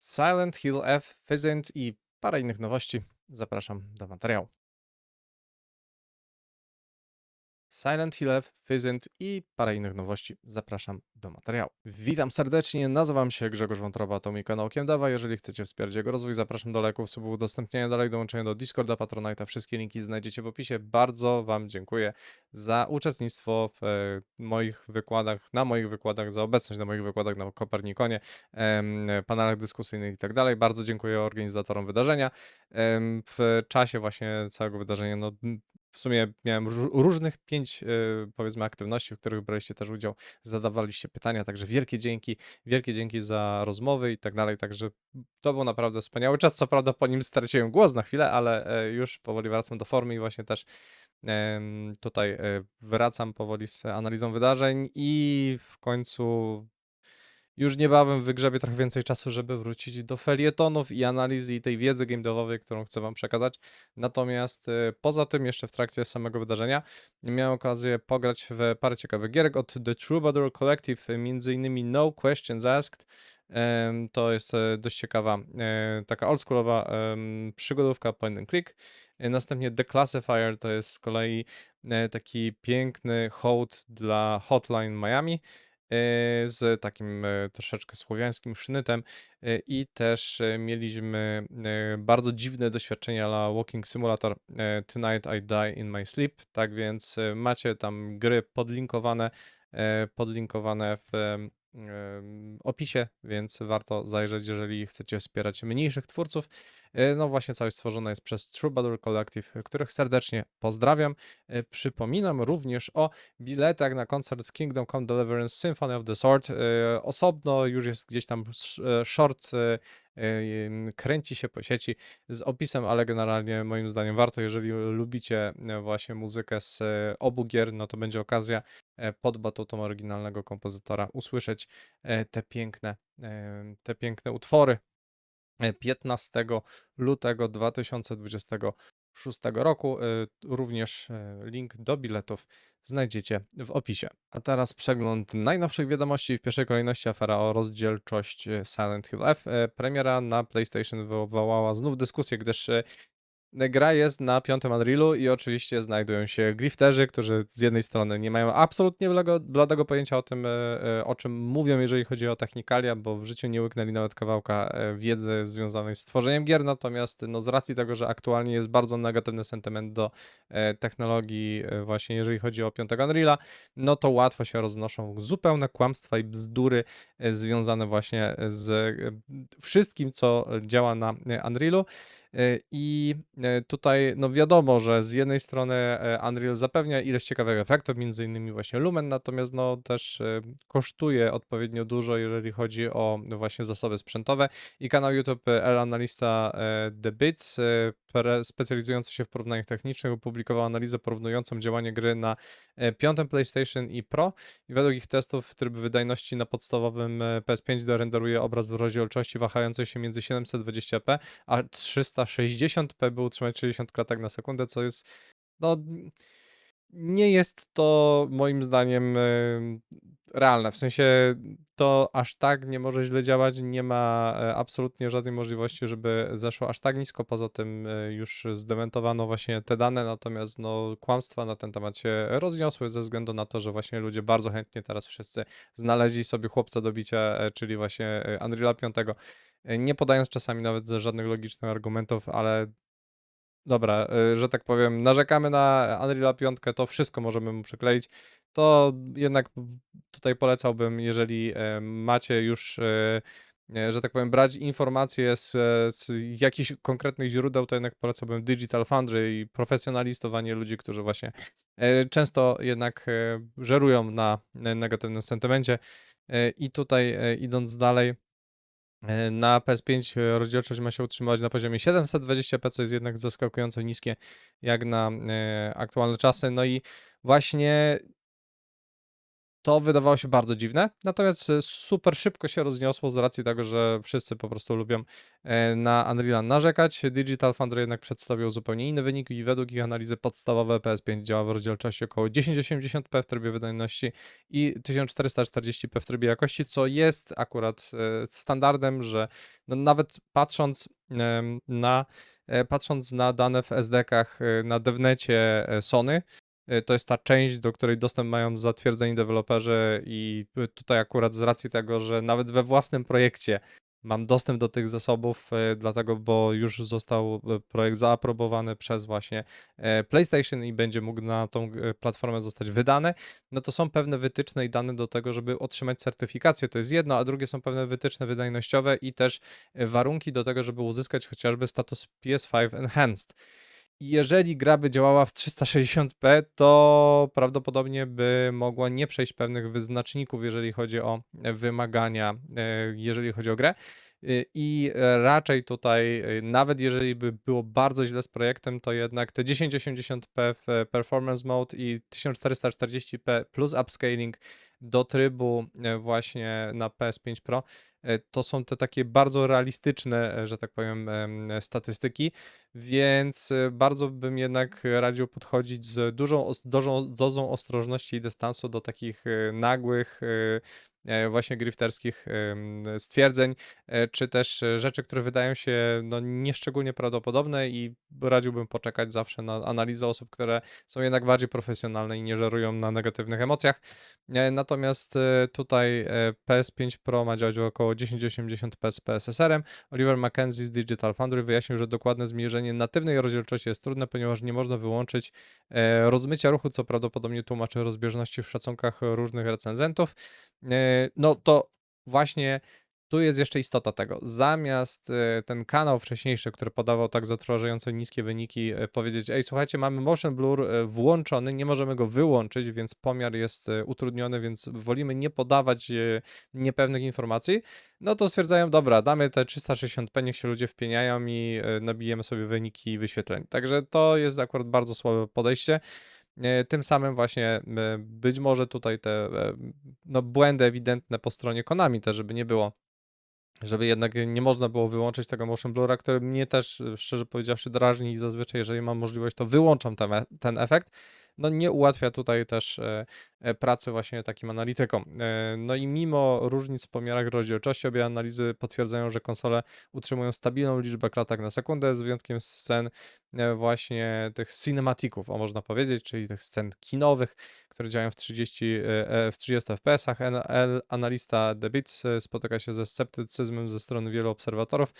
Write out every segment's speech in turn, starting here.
Silent Hill F, Pheasant i parę innych nowości. Zapraszam do materiału. Silent Hill F, Pheasant i parę innych nowości. Zapraszam do materiału. Witam serdecznie, nazywam się Grzegorz Wątroba, to mój kanał Dawa. Jeżeli chcecie wspierać jego rozwój, zapraszam do lajków, subów, udostępniania dalej, dołączenia do Discorda, Patronite'a. Wszystkie linki znajdziecie w opisie. Bardzo Wam dziękuję za uczestnictwo w e, moich wykładach, na moich wykładach, za obecność na moich wykładach na Kopernikonie, em, panelach dyskusyjnych i tak dalej. Bardzo dziękuję organizatorom wydarzenia. Em, W czasie właśnie całego wydarzenia, no w sumie miałem ró- różnych pięć, e, powiedzmy, aktywności, w których braliście też udział, zadawaliście pytania, także wielkie dzięki, wielkie dzięki za rozmowy i tak dalej, także to był naprawdę wspaniały czas, co prawda po nim straciłem głos na chwilę, ale e, już powoli wracam do formy i właśnie też tutaj e, wracam powoli z analizą wydarzeń i w końcu już niebawem wygrzebię trochę więcej czasu, żeby wrócić do felietonów i analizy i tej wiedzy game devowej, którą chcę wam przekazać. Natomiast e, poza tym jeszcze w trakcie samego wydarzenia miałem okazję pograć w parę ciekawych gierek od The Troubadour Collective, innymi No Questions Asked. To jest e, dość ciekawa, e, taka oldschoolowa przygodówka point and click. Następnie The Classifier to jest z kolei taki piękny hołd dla Hotline Miami z takim e, troszeczkę słowiańskim sznytem e, i też e, mieliśmy e, bardzo dziwne doświadczenia la Walking Simulator e, Tonight I Die in My Sleep, tak więc e, macie tam gry podlinkowane, e, podlinkowane w opisie, więc warto zajrzeć, jeżeli chcecie wspierać mniejszych twórców. E, No właśnie całość stworzona jest przez Troubadour Collective, których serdecznie pozdrawiam. E, Przypominam również o biletach na koncert Kingdom Come Deliverance Symphony of the Sword. E, Osobno już jest gdzieś tam short, kręci się po sieci z opisem, ale generalnie moim zdaniem warto, jeżeli lubicie właśnie muzykę z obu gier, no to będzie okazja pod batutą oryginalnego kompozytora usłyszeć e, te piękne, e, te piękne utwory. E, 15 lutego 2026 roku. E, Również e, link do biletów znajdziecie w opisie. A teraz przegląd najnowszych wiadomości. W pierwszej kolejności afera o rozdzielczość e, Silent Hill F. E, Premiera na PlayStation wywołała znów dyskusję, gdyż e, Gra jest na piątym Unrealu i oczywiście znajdują się grifterzy, którzy z jednej strony nie mają absolutnie bladego, bladego pojęcia o tym, e, e, o czym mówią, jeżeli chodzi o technikalia, bo w życiu nie łyknęli nawet kawałka wiedzy związanej z tworzeniem gier, natomiast no, z racji tego, że aktualnie jest bardzo negatywny sentyment do technologii właśnie jeżeli chodzi o piątego Unreala, no to łatwo się roznoszą zupełne kłamstwa i bzdury związane właśnie z wszystkim, co działa na Unrealu. I tutaj, no wiadomo, że z jednej strony e, Unreal zapewnia ileś ciekawych efektów, między innymi właśnie Lumen, natomiast no też e, kosztuje odpowiednio dużo, jeżeli chodzi o no, właśnie zasoby sprzętowe. I kanał YouTube e, El Analista e, The Bits, e, specjalizujący się w porównaniach technicznych, opublikował analizę porównującą działanie gry na e, piątym PlayStation i Pro. I według ich testów tryb wydajności na podstawowym e, PS5 renderuje obraz w rozdzielczości wahającej się między 720p a 360p, by utrzymać 60 klatek na sekundę, co jest no nie jest to moim zdaniem em, realne. W sensie to aż tak nie może źle działać, nie ma e, absolutnie żadnej możliwości, żeby zeszło aż tak nisko. Poza tym e, już zdementowano właśnie te dane, natomiast no, kłamstwa na ten temat się rozniosły ze względu na to, że właśnie ludzie bardzo chętnie teraz wszyscy znaleźli sobie chłopca do bicia, e, czyli właśnie e, Unreala 5, e, nie podając czasami nawet żadnych logicznych argumentów, ale Dobra, y, że tak powiem, narzekamy na Unreal 5, to wszystko możemy mu przykleić. To jednak tutaj polecałbym, jeżeli e, macie już, e, e, że tak powiem, brać informacje z, z jakichś konkretnych źródeł, to jednak polecałbym Digital Foundry i profesjonalistów, a nie ludzi, którzy właśnie często jednak żerują na negatywnym sentymencie. I tutaj idąc dalej, Na PS5 rozdzielczość ma się utrzymywać na poziomie 720p, co jest jednak zaskakująco niskie jak na e, aktualne czasy. No i właśnie To wydawało się bardzo dziwne, natomiast e, super szybko się rozniosło z racji tego, że wszyscy po prostu lubią e, na Unreal narzekać. Digital Foundry jednak przedstawił zupełnie inne wyniki i według ich analizy podstawowe PS5 działa w rozdzielczości około 1080p w trybie wydajności i 1440p w trybie jakości, co jest akurat e, standardem, że no nawet patrząc na patrząc na dane w SD-kach na devnecie e, Sony, to jest ta część, do której dostęp mają zatwierdzeni deweloperzy i y, tutaj akurat z racji tego, że nawet we własnym projekcie mam dostęp do tych zasobów, e, dlatego, bo już został e, projekt zaaprobowany przez właśnie PlayStation i będzie mógł na tą platformę zostać wydany, no to są pewne wytyczne i dane do tego, żeby otrzymać certyfikację, to jest jedno, a drugie są pewne wytyczne wydajnościowe i też warunki do tego, żeby uzyskać chociażby status PS5 Enhanced. Jeżeli gra by działała w 360p, to prawdopodobnie by mogła nie przejść pewnych wyznaczników, jeżeli chodzi o wymagania, e, jeżeli chodzi o grę. Y, I e, raczej tutaj, e, nawet jeżeli by było bardzo źle z projektem, to jednak te 1080p w e, Performance Mode i 1440p plus upscaling do trybu e, właśnie na PS5 Pro, to są te takie bardzo realistyczne, że tak powiem, em, statystyki, więc bardzo bym jednak radził podchodzić z dużą, dużą dozą ostrożności i dystansu do takich nagłych, właśnie grifterskich stwierdzeń, e, czy też e, rzeczy, które wydają się no, nieszczególnie prawdopodobne i radziłbym poczekać zawsze na analizę osób, które są jednak bardziej profesjonalne i nie żerują na negatywnych emocjach. E, Natomiast e, tutaj e, PS5 Pro ma działać około 1080p z PSSR-em. Oliver Mackenzie z Digital Foundry wyjaśnił, że dokładne zmierzenie natywnej rozdzielczości jest trudne, ponieważ nie można wyłączyć e, rozmycia ruchu, co prawdopodobnie tłumaczy rozbieżności w szacunkach różnych recenzentów. E, no to właśnie tu jest jeszcze istota tego. Zamiast e, ten kanał wcześniejszy, który podawał tak zatrważająco niskie wyniki, e, powiedzieć: Ej, słuchajcie, mamy motion blur włączony, nie możemy go wyłączyć, więc pomiar jest utrudniony, więc wolimy nie podawać niepewnych informacji. No to stwierdzają: Dobra, damy te 360p, niech się ludzie wpieniają i nabijemy sobie wyniki wyświetleń. Także to jest akurat bardzo słabe podejście. E, Tym samym właśnie e, być może tutaj te e, no, błędy ewidentne po stronie Konami też, żeby nie było żeby jednak nie można było wyłączyć tego motion blura, który mnie też, szczerze powiedziawszy, drażni i zazwyczaj, jeżeli mam możliwość, to wyłączam ten, ten efekt. No nie ułatwia tutaj też e, e, pracy właśnie takim analitykom. E, no i mimo różnic w pomiarach rozdzielczości, obie analizy potwierdzają, że konsole utrzymują stabilną liczbę klatek na sekundę, z wyjątkiem scen właśnie tych cinematików, o można powiedzieć, czyli tych scen kinowych, które działają w 30, e, e, w 30 FPS-ach. Analista e, spotyka się ze sceptycyzmem ze strony wielu obserwatorów,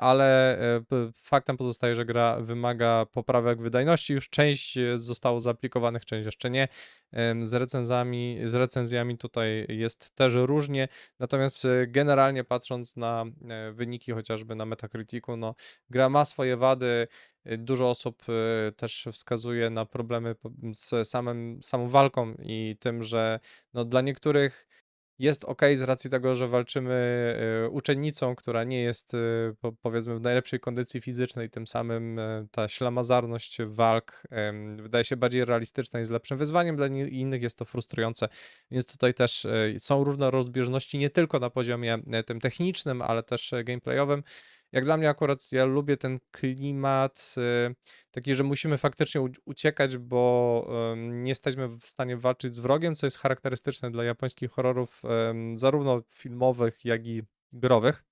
ale e, faktem pozostaje, że gra wymaga poprawek wydajności. Już część e, zostało zaaplikowanych, część jeszcze nie. Z recenzjami, z recenzjami tutaj jest też różnie, natomiast e, generalnie patrząc na e, wyniki chociażby na Metacriticu, no gra ma swoje wady. e, Dużo osób e, też wskazuje na problemy z samym, samą walką i tym, że no, dla niektórych jest ok z racji tego, że walczymy e, uczennicą, która nie jest po, powiedzmy w najlepszej kondycji fizycznej, tym samym e, ta ślamazarność walk wydaje się bardziej realistyczna i jest lepszym wyzwaniem, dla innych jest to frustrujące, więc tutaj też są różne rozbieżności, nie tylko na poziomie e, tym technicznym, ale też e, gameplayowym. Jak dla mnie akurat ja lubię ten klimat e, taki, że musimy faktycznie uciekać, bo nie jesteśmy w stanie walczyć z wrogiem, co jest charakterystyczne dla japońskich horrorów, zarówno filmowych, jak i growych.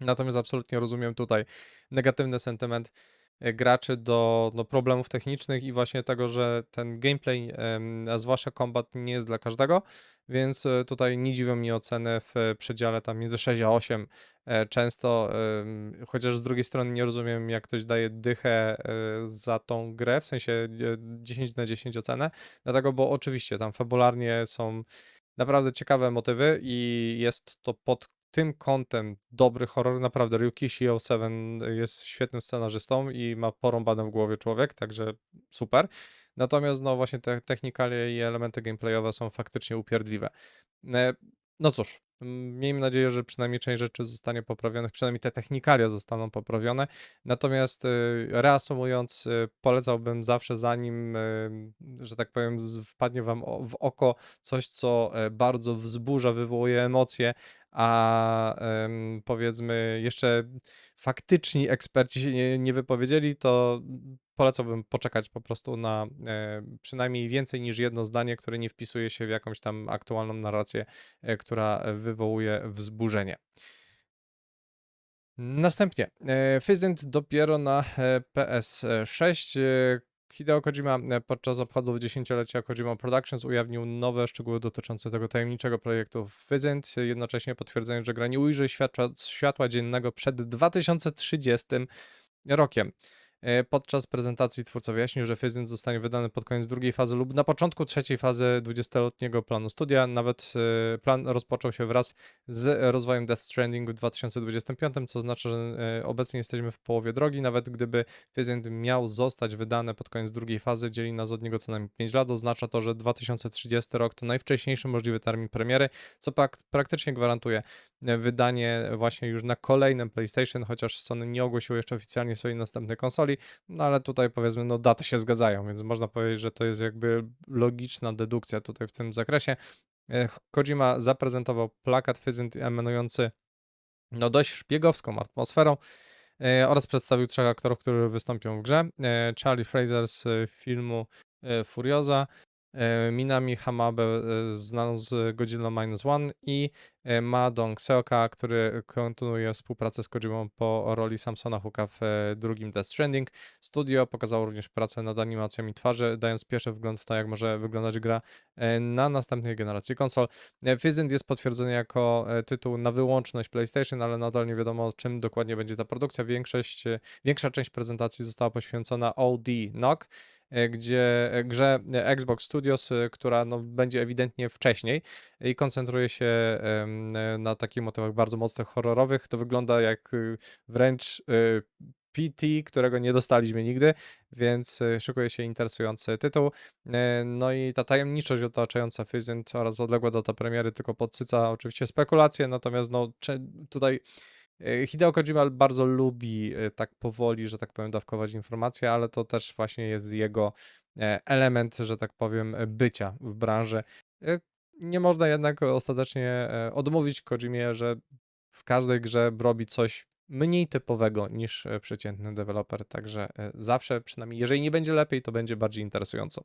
Natomiast absolutnie rozumiem tutaj negatywny sentyment graczy do, problemów technicznych i właśnie tego, że ten gameplay, a zwłaszcza combat, nie jest dla każdego, więc e, tutaj nie dziwią mnie oceny w e, przedziale tam między 6 a 8 e, często, chociaż z drugiej strony nie rozumiem, jak ktoś daje dychę e, za tą grę, w sensie e, 10 na 10 ocenę, dlatego, bo oczywiście tam fabularnie są naprawdę ciekawe motywy i jest to pod tym kątem dobry horror. Naprawdę, Ryukishi 07 jest świetnym scenarzystą i ma porąbane w głowie człowiek, także super. Natomiast no właśnie te technikalie i elementy gameplayowe są faktycznie upierdliwe. E, No cóż, Miejmy nadzieję, że przynajmniej część rzeczy zostanie poprawionych, przynajmniej te technikalia zostaną poprawione. Natomiast y, reasumując, y, polecałbym zawsze zanim, y, że tak powiem, wpadnie wam w oko coś, co e, bardzo wzburza, wywołuje emocje, a powiedzmy jeszcze faktyczni eksperci się nie, nie wypowiedzieli, to polecałbym poczekać po prostu na e, przynajmniej więcej niż jedno zdanie, które nie wpisuje się w jakąś tam aktualną narrację, e, która wywołuje wzburzenie. Następnie e, Fizzint dopiero na e, PS6. Hideo Kojima e, podczas obchodów dziesięciolecia Kojima Productions ujawnił nowe szczegóły dotyczące tego tajemniczego projektu Fizzint, jednocześnie potwierdzając, że gra nie ujrzy światła, światła dziennego przed 2030 rokiem. E, Podczas prezentacji twórca wyjaśnił, że Fizzint zostanie wydany pod koniec drugiej fazy lub na początku trzeciej fazy 20-letniego planu studia. Nawet e, plan rozpoczął się wraz z rozwojem Death Stranding w 2025, co oznacza, że e, obecnie jesteśmy w połowie drogi. Nawet gdyby Fizzint miał zostać wydany pod koniec drugiej fazy, dzieli nas od niego co najmniej 5 lat. Oznacza to, że 2030 rok to najwcześniejszy możliwy termin premiery, co prak- praktycznie gwarantuje wydanie właśnie już na kolejnym PlayStation, chociaż Sony nie ogłosiło jeszcze oficjalnie swojej następnej konsoli, no ale tutaj powiedzmy, no daty się zgadzają, więc można powiedzieć, że to jest jakby logiczna dedukcja tutaj w tym zakresie. E, Kojima zaprezentował plakat Fizzint emanujący no dość szpiegowską atmosferą e, oraz przedstawił trzech aktorów, którzy wystąpią w grze. E, Charlie Fraser z filmu Furioza, Minami Hamabe e, znaną z Godzilla Minus One i e, Ma Dong Seoka, który kontynuuje współpracę z Kojimą po roli Samsona Hooka w e, drugim Death Stranding. Studio pokazało również pracę nad animacjami twarzy, dając pierwszy wgląd w to, jak może wyglądać gra e, na następnej generacji konsol. E, Fizzint jest potwierdzony jako e, tytuł na wyłączność PlayStation, ale nadal nie wiadomo, czym dokładnie będzie ta produkcja. Większość, e, większa część prezentacji została poświęcona OD Knock, e, gdzie e, grze e, Xbox Studios, e, która no, będzie ewidentnie wcześniej i koncentruje się e, na takich motywach bardzo mocnych, horrorowych. To wygląda jak y, wręcz y, PT, którego nie dostaliśmy nigdy, więc szykuje się interesujący tytuł. E, No i ta tajemniczość otaczająca Fizzint oraz odległa data premiery tylko podsyca oczywiście spekulacje, natomiast no tutaj e, Hideo Kojima bardzo lubi e, tak powoli, że tak powiem, dawkować informacje, ale to też właśnie jest jego e, element, że tak powiem, e, bycia w branży. E, Nie można jednak ostatecznie e, odmówić Kojimie, że w każdej grze robi coś mniej typowego niż e, przeciętny deweloper, także e, zawsze, przynajmniej jeżeli nie będzie lepiej, to będzie bardziej interesująco.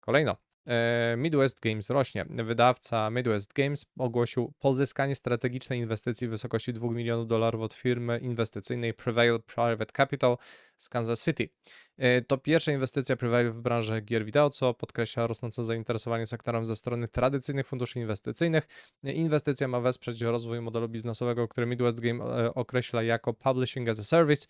Kolejno. E, Midwest Games rośnie. Wydawca Midwest Games ogłosił pozyskanie strategicznej inwestycji w wysokości 2 milionów dolarów od firmy inwestycyjnej Prevail Private Capital z Kansas City. E, To pierwsza inwestycja Prevail w branży gier wideo, co podkreśla rosnące zainteresowanie sektorem ze strony tradycyjnych funduszy inwestycyjnych. E, Inwestycja ma wesprzeć rozwój modelu biznesowego, który Midwest Game e, określa jako Publishing as a Service,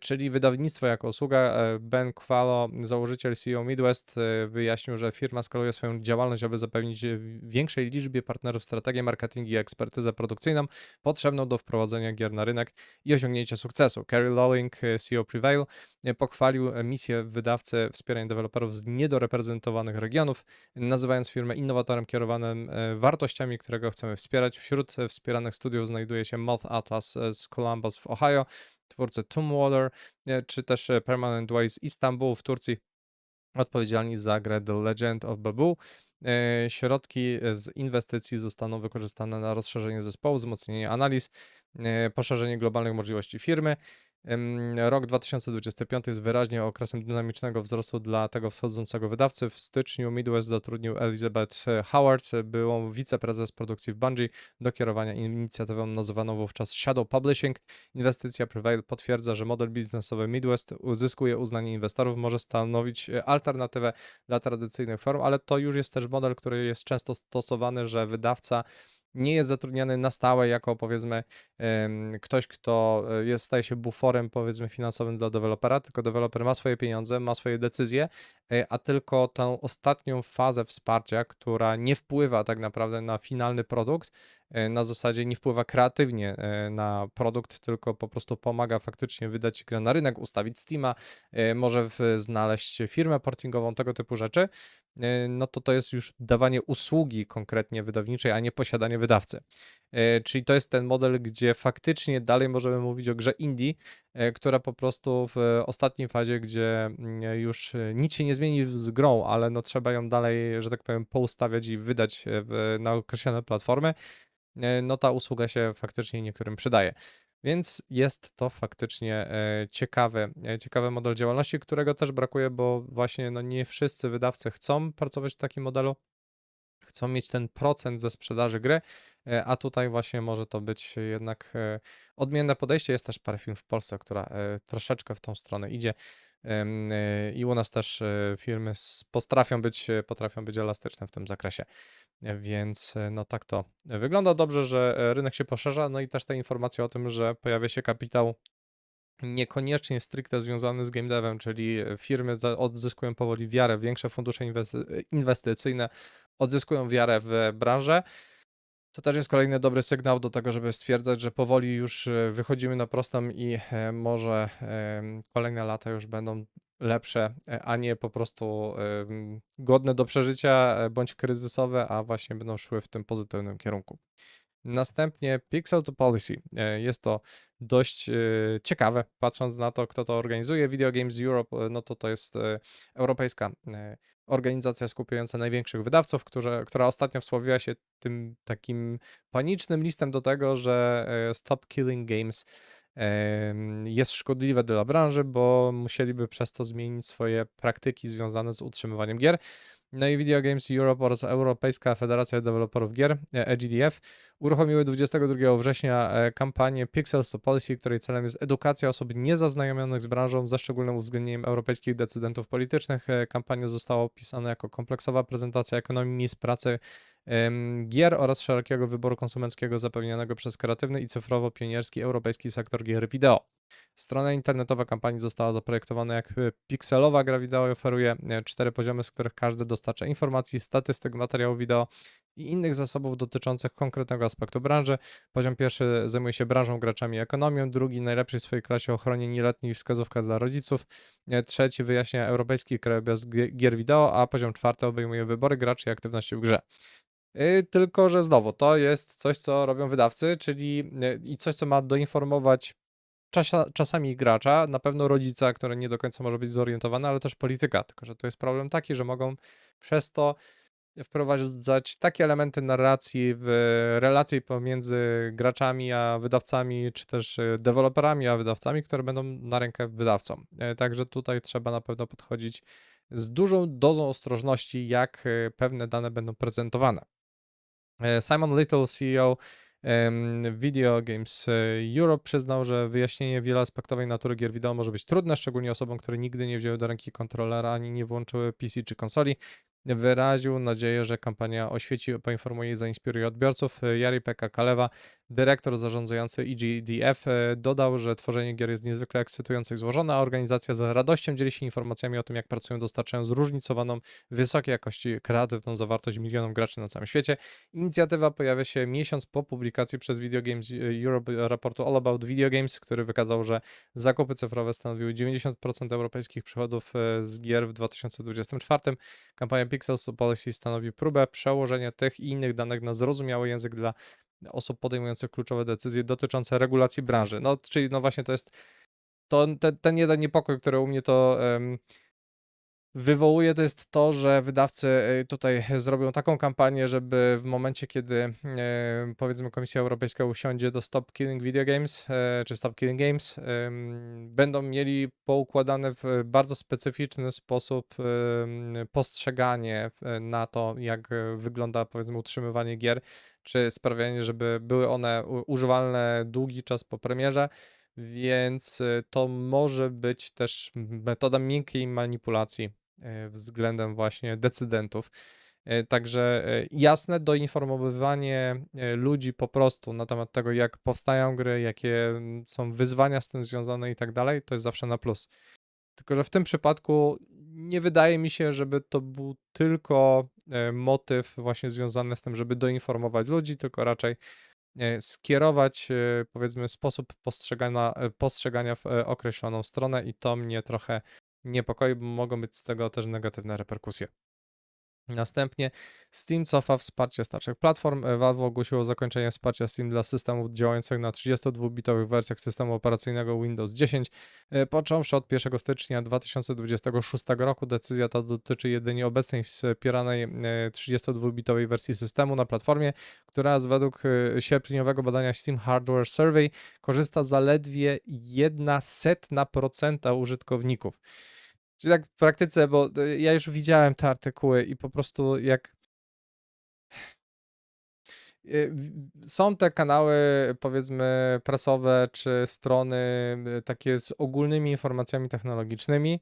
czyli wydawnictwo jako usługa. Ben Qualo, założyciel CEO Midwest, wyjaśnił, że firma skaluje swoją działalność, aby zapewnić większej liczbie partnerów strategię, marketing i ekspertyzę produkcyjną potrzebną do wprowadzenia gier na rynek i osiągnięcia sukcesu. Kerry Lowing, CEO Prevail, e, pochwalił misję wydawcy wspierania deweloperów z niedoreprezentowanych regionów, nazywając firmę innowatorem kierowanym e, wartościami, którego chcemy wspierać. Wśród e, wspieranych studiów znajduje się Moth Atlas z Columbus w Ohio, twórcy Tomb Water, e, czy też Permanent Way z Istanbulu w Turcji, odpowiedzialni za grę The Legend of Babu. Środki z inwestycji zostaną wykorzystane na rozszerzenie zespołu, wzmocnienie analiz, poszerzenie globalnych możliwości firmy. Rok 2025 jest wyraźnie okresem dynamicznego wzrostu dla tego wschodzącego wydawcy. W styczniu Midwest zatrudnił Elizabeth e, Howard, byłą wiceprezes produkcji w Bungie, do kierowania inicjatywą nazywaną wówczas Shadow Publishing. Inwestycja Prevail potwierdza, że model biznesowy Midwest uzyskuje uznanie inwestorów, może stanowić e, alternatywę dla tradycyjnych form, ale to już jest też model, który jest często stosowany, że wydawca nie jest zatrudniany na stałe jako powiedzmy ktoś, kto e, jest, staje się buforem powiedzmy finansowym dla dewelopera, tylko deweloper ma swoje pieniądze, ma swoje decyzje, e, a tylko tą ostatnią fazę wsparcia, która nie wpływa tak naprawdę na finalny produkt, na zasadzie nie wpływa kreatywnie e, na produkt, tylko po prostu pomaga faktycznie wydać grę na rynek, ustawić Steama, e, może znaleźć firmę portingową, tego typu rzeczy, e, no to to jest już dawanie usługi konkretnie wydawniczej, a nie posiadanie wydawcy. E, Czyli to jest ten model, gdzie faktycznie dalej możemy mówić o grze indie, e, która po prostu w ostatniej fazie, gdzie mm, już e, nic się nie zmieni z grą, ale no trzeba ją dalej, że tak powiem, poustawiać i wydać e, na określone platformy, e, no ta usługa się faktycznie niektórym przydaje. Więc jest to faktycznie e, ciekawy, e, ciekawy model działalności, którego też brakuje, bo właśnie no nie wszyscy wydawcy chcą pracować w takim modelu, chcą mieć ten procent ze sprzedaży gry, e, a tutaj właśnie może to być jednak e, odmienne podejście. Jest też parę firm w Polsce, która e, troszeczkę w tą stronę idzie. E, I u nas też e, firmy potrafią być, e, potrafią być elastyczne w tym zakresie. Więc no tak to wygląda dobrze, że rynek się poszerza. No i też ta informacja o tym, że pojawia się kapitał niekoniecznie stricte związany z game devem, czyli firmy odzyskują powoli wiarę, większe fundusze inwesty- inwestycyjne odzyskują wiarę w branżę. To też jest kolejny dobry sygnał do tego, żeby stwierdzać, że powoli już e, wychodzimy na prostą i e, może kolejne lata już będą lepsze, e, a nie po prostu godne do przeżycia bądź kryzysowe, a właśnie będą szły w tym pozytywnym kierunku. Następnie Pixel to Policy. E, Jest to dość e, ciekawe, patrząc na to, kto to organizuje. Video Games Europe, e, no to to jest europejska organizacja skupiająca największych wydawców, które, która ostatnio wsławiła się tym takim panicznym listem do tego, że Stop Killing Games jest szkodliwe dla branży, bo musieliby przez to zmienić swoje praktyki związane z utrzymywaniem gier. No i Video Games Europe oraz Europejska Federacja Deweloperów Gier, e, EGDF, uruchomiły 22 września e, kampanię Pixels to Policy, której celem jest edukacja osób niezaznajomionych z branżą, ze szczególnym uwzględnieniem europejskich decydentów politycznych. E, Kampania została opisana jako kompleksowa prezentacja ekonomii miejsc pracy gier oraz szerokiego wyboru konsumenckiego zapewnionego przez kreatywny i cyfrowo-pionierski europejski sektor gier wideo. Strona internetowa kampanii została zaprojektowana jak e, pikselowa gra wideo i oferuje e, cztery poziomy, z których każdy dostarcza informacji, statystyk, materiału wideo i innych zasobów dotyczących konkretnego aspektu branży. Poziom pierwszy zajmuje się branżą, graczami i ekonomią, drugi najlepszy w swojej klasie ochronie nieletnich i wskazówka dla rodziców, e, trzeci wyjaśnia europejski krajobraz gie- gier wideo, a poziom czwarty obejmuje wybory graczy i aktywności w grze. Yy, Tylko, że znowu to jest coś, co robią wydawcy, czyli yy, i coś, co ma doinformować czasa, czasami gracza, na pewno rodzica, który nie do końca może być zorientowany, ale też polityka. Tylko, że to jest problem taki, że mogą przez to wprowadzać takie elementy narracji w relacji pomiędzy graczami a wydawcami, czy też y, deweloperami a wydawcami, które będą na rękę wydawcom. Także tutaj trzeba na pewno podchodzić z dużą dozą ostrożności, jak y, pewne dane będą prezentowane. E, Simon Little, CEO Video Games e, Europe, przyznał, że wyjaśnienie wieloaspektowej natury gier wideo może być trudne, szczególnie osobom, które nigdy nie wzięły do ręki kontrolera ani nie włączyły PC czy konsoli. Wyraził nadzieję, że kampania oświeci, poinformuje i zainspiruje odbiorców. E, Jari Pekka Kalewa, dyrektor zarządzający EGDF, e, dodał, że tworzenie gier jest niezwykle ekscytujące i złożone, a organizacja z radością dzieli się informacjami o tym, jak pracują, dostarczając zróżnicowaną, wysokiej jakości kreatywną zawartość milionom graczy na całym świecie. Inicjatywa pojawia się miesiąc po publikacji przez Video Games Europe raportu All About Video Games, który wykazał, że zakupy cyfrowe stanowiły 90% europejskich przychodów e, z gier w 2024. Kampania Pixels Policy stanowi próbę przełożenia tych i innych danych na zrozumiały język dla osób podejmujących kluczowe decyzje dotyczące regulacji branży. No, czyli no właśnie to jest to, ten, ten jeden niepokój, który u mnie to wywołuje, to jest to, że wydawcy e, tutaj zrobią taką kampanię, żeby w momencie, kiedy e, powiedzmy Komisja Europejska usiądzie do Stop Killing Video Games, e, czy Stop Killing Games, będą mieli poukładane w bardzo specyficzny sposób postrzeganie na to, jak wygląda powiedzmy utrzymywanie gier, czy sprawianie, żeby były one używalne długi czas po premierze. Więc to może być też metoda miękkiej manipulacji względem właśnie decydentów. E, Także e, jasne doinformowywanie e, ludzi po prostu na temat tego, jak powstają gry, jakie mm, są wyzwania z tym związane i tak dalej, to jest zawsze na plus. Tylko, że w tym przypadku nie wydaje mi się, żeby to był tylko e, motyw właśnie związany z tym, żeby doinformować ludzi, tylko raczej e, skierować, e, powiedzmy, sposób postrzegania, e, postrzegania w e, określoną stronę i to mnie trochę niepokoi, bo mogą być z tego też negatywne reperkusje. Następnie Steam cofa wsparcie starszych platform. E, Valve ogłosiło zakończenie wsparcia Steam dla systemów działających na 32-bitowych wersjach systemu operacyjnego Windows 10. E, Począwszy od 1 stycznia 2026 roku, decyzja ta dotyczy jedynie obecnej wspieranej e, 32-bitowej wersji systemu na platformie, która z według e, sierpniowego badania Steam Hardware Survey korzysta zaledwie 1 setna procenta użytkowników. Czyli tak w praktyce, bo y, ja już widziałem te artykuły i po prostu jak. W- Są te kanały, powiedzmy, prasowe czy strony y, takie z ogólnymi informacjami technologicznymi.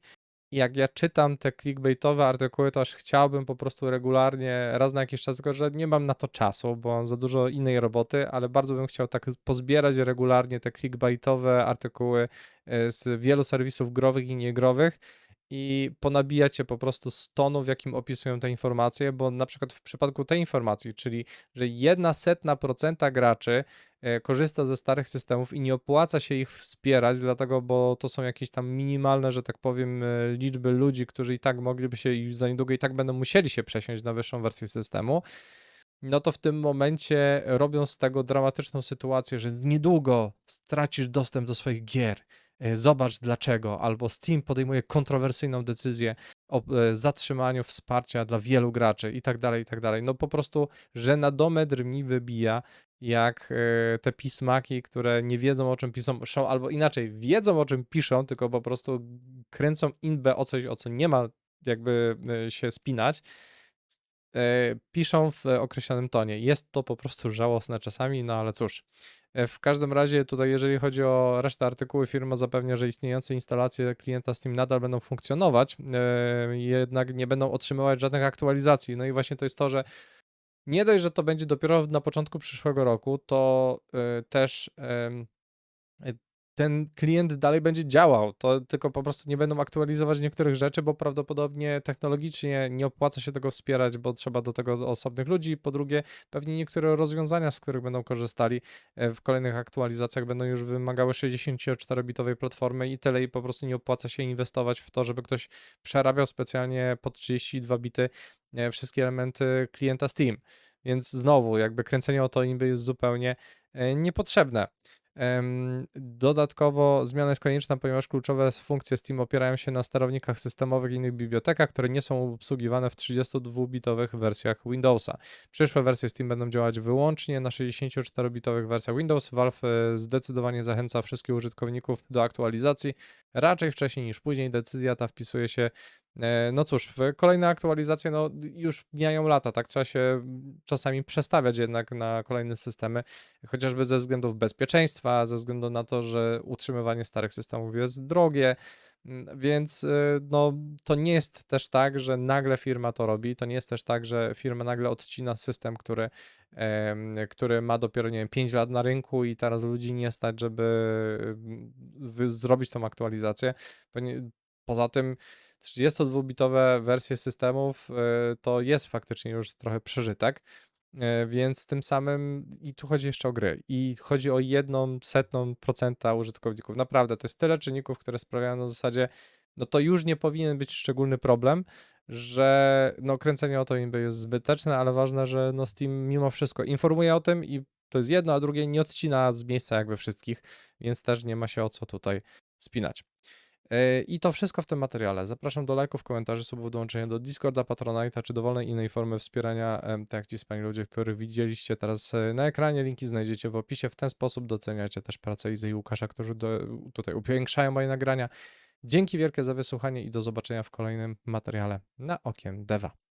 Jak ja czytam te clickbaitowe artykuły, to aż chciałbym po prostu regularnie, raz na jakiś czas, tylko że nie mam na to czasu, bo mam za dużo innej roboty, ale bardzo bym chciał tak pozbierać regularnie te clickbaitowe artykuły z wielu serwisów growych i niegrowych i ponabijać się po prostu z tonu, w jakim opisują te informacje, bo na przykład w przypadku tej informacji, czyli że jedna setna procenta graczy e, korzysta ze starych systemów i nie opłaca się ich wspierać, dlatego, bo to są jakieś tam minimalne, że tak powiem, e, liczby ludzi, którzy i tak mogliby się i za niedługo i tak będą musieli się przesiąść na wyższą wersję systemu. No to w tym momencie robią z tego dramatyczną sytuację, że niedługo stracisz dostęp do swoich gier. E, Zobacz dlaczego, albo Steam podejmuje kontrowersyjną decyzję o e, zatrzymaniu wsparcia dla wielu graczy i tak dalej, i tak dalej. No po prostu, że na dometr mi wybija, jak e, te pismaki, które nie wiedzą o czym piszą, albo inaczej, wiedzą o czym piszą, tylko po prostu kręcą inbę o coś, o co nie ma jakby się spinać, piszą w określonym tonie. Jest to po prostu żałosne czasami, no ale cóż. E, W każdym razie tutaj, jeżeli chodzi o resztę artykułu, firma zapewnia, że istniejące instalacje klienta Steam nadal będą funkcjonować, e, jednak nie będą otrzymywać żadnych aktualizacji. No i właśnie to jest to, że nie dość, że to będzie dopiero na początku przyszłego roku, to e, też e, ten klient dalej będzie działał, to tylko po prostu nie będą aktualizować niektórych rzeczy, bo prawdopodobnie technologicznie nie opłaca się tego wspierać, bo trzeba do tego osobnych ludzi. Po drugie, pewnie niektóre rozwiązania, z których będą korzystali e, w kolejnych aktualizacjach, będą już wymagały 64-bitowej platformy i tyle, i po prostu nie opłaca się inwestować w to, żeby ktoś przerabiał specjalnie pod 32 bity e, wszystkie elementy klienta Steam. Więc znowu, jakby kręcenie o to niby jest zupełnie e, niepotrzebne. Dodatkowo zmiana jest konieczna, ponieważ kluczowe funkcje Steam opierają się na sterownikach systemowych i innych bibliotekach, które nie są obsługiwane w 32-bitowych wersjach Windowsa. Przyszłe wersje Steam będą działać wyłącznie na 64-bitowych wersjach Windows. Valve e, zdecydowanie zachęca wszystkich użytkowników do aktualizacji raczej wcześniej niż później. Decyzja ta wpisuje się No cóż, kolejne aktualizacje no, już mijają lata, tak? Trzeba się mm, czasami przestawiać jednak na kolejne systemy, chociażby ze względów bezpieczeństwa, ze względu na to, że utrzymywanie starych systemów jest drogie, mm, więc y, no, to nie jest też tak, że nagle firma to robi, to nie jest też tak, że firma nagle odcina system, który, który ma dopiero, nie wiem, 5 lat na rynku i teraz ludzi nie stać, żeby mm, zrobić tą aktualizację. Poza tym 32-bitowe wersje systemów y, to jest faktycznie już trochę przeżytek, y, więc tym samym i tu chodzi jeszcze o gry i chodzi o jedną setną procenta użytkowników. Naprawdę, to jest tyle czynników, które sprawiają na zasadzie, no to już nie powinien być szczególny problem, że no kręcenie o to niby jest zbyteczne, ale ważne, że no Steam mimo wszystko informuje o tym i to jest jedno, a drugie nie odcina z miejsca jakby wszystkich, więc też nie ma się o co tutaj spinać. Yy, I to wszystko w tym materiale. Zapraszam do lajków, komentarzy, subów, dołączenia do Discorda, Patronite'a czy dowolnej innej formy wspierania, tak jak ci wspaniali ludzie, których widzieliście teraz e, na ekranie. Linki znajdziecie w opisie. W ten sposób doceniacie też pracę Izy i Łukasza, którzy do, tutaj upiększają moje nagrania. Dzięki wielkie za wysłuchanie i do zobaczenia w kolejnym materiale na Okiem Deva.